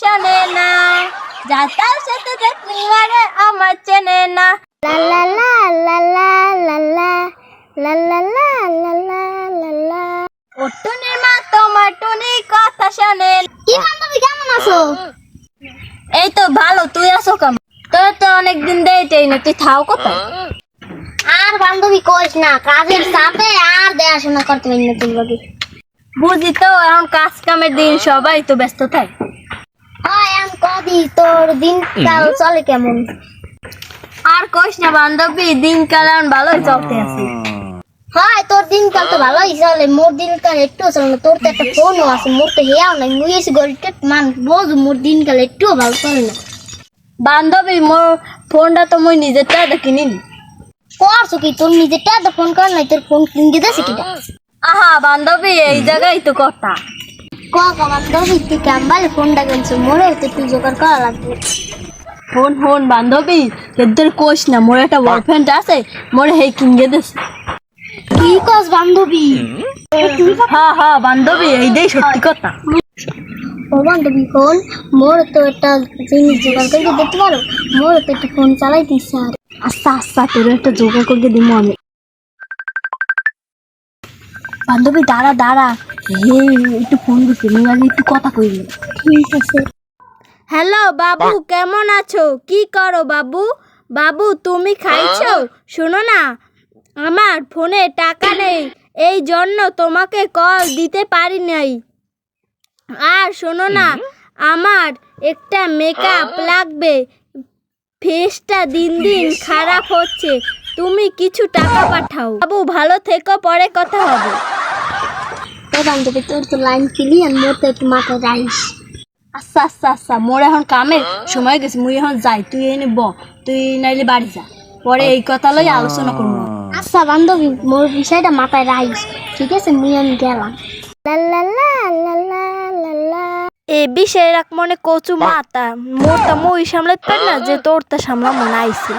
শোনে না যা সাথে দেখলি মারে আমার চেনে না লা লা লা লা লা লা লা লা লা লা লা লা লা লা ও মা তোমার টুনি কথা শোনে কি বান্ধবী কেমন আছো এই তো ভালো তুই আসো কেমন তোর তো অনেকদিন দেয়তেই না তুই থাও কোথায় আর বান্ধবী কইস না কাজের চাপে আর দেখাশোনা করতে পারি না বুঝি তো এখন কাজ কামের দিন সবাই তো ব্যস্ত থাকে হয় আমি কদি তোর দিনকাল চলে কেমন? আর কইস না বান্ধবী দিনকাল এখন ভালোই চলতে আছে। হয় তোর দিনকাল তো ভালোই চলে মোর দিনকাল একটু চলে না তোর তো একটা ফোনও আছে মোর তো হেয়াও নাই মুই এসে গরিটা মান বোঝ মোর দিনকাল একটুও ভালো চলে না। বান্ধবী মোর ফোনটা তো মুই নিজের টাকা কিনি করছ কি? তোর নিজেরটা ফোন কর নাই তোর ফোন কিনতে দেছে কিটা আহা বান্ধবী এই জায়গায় তো কথা। কাম্বালে ফোনটা কিনছো মোরে তো তুই জোগাড় করা লাগবে ফোন ফোন বান্ধবী এদের কোষ না মোর একটা বয়ফ্রেন্ড আছে মোরে হেই কিনগে দিছে কি কস বান্ধবী? হ্যাঁ হ্যাঁ বান্ধবী এই দেই সত্যি কথা। ও বান্ধবী ফোন মোর তো একটা জিনিস জোগাড় করে দিতে পারো? মোর তো একটা ফোন চালাই দিচ্ছে আর আস্তে আস্তে তোর একটা জোগাড় করে দিব আমি। বান্ধবী দাঁড়া দাঁড়া। হে একটু ফোন একটু কথা কইলি ঠিক আছে। হ্যালো বাবু কেমন আছো? কি করো বাবু? বাবু তুমি খাইছো? শোনো না আমার ফোনে টাকা নেই এই জন্য তোমাকে কল দিতে পারি নাই। আর শোনো না আমার একটা মেকআপ লাগবে। ফেসটা দিন দিন খারাপ হচ্ছে। তুমি কিছু টাকা পাঠাও। বাবু ভালো থেকো পরে কথা হবে। ও বান্ধবী তোর তো লাইন ক্লিয়ার মোর তো একটু মাথায় রাইস আচ্ছা আচ্ছা আচ্ছা মোর এখন কামের সময় গেছে মুই এখন যাই তুই এনে ব তুই নাইলে বাড়ি যা। পরে এই কথা লই আলোচনা করব। আচ্ছা বান্ধবী মোর বিষয়টা মাথায় রাইস ঠিক আছে মুই আমি গেলাম। লা লা লা লা লা লা লা। এ বিষয় রাখ মনে কচু মাতা মোরটা মই সামলাতে পার না যে তোরটা সামলা মনে আইছে।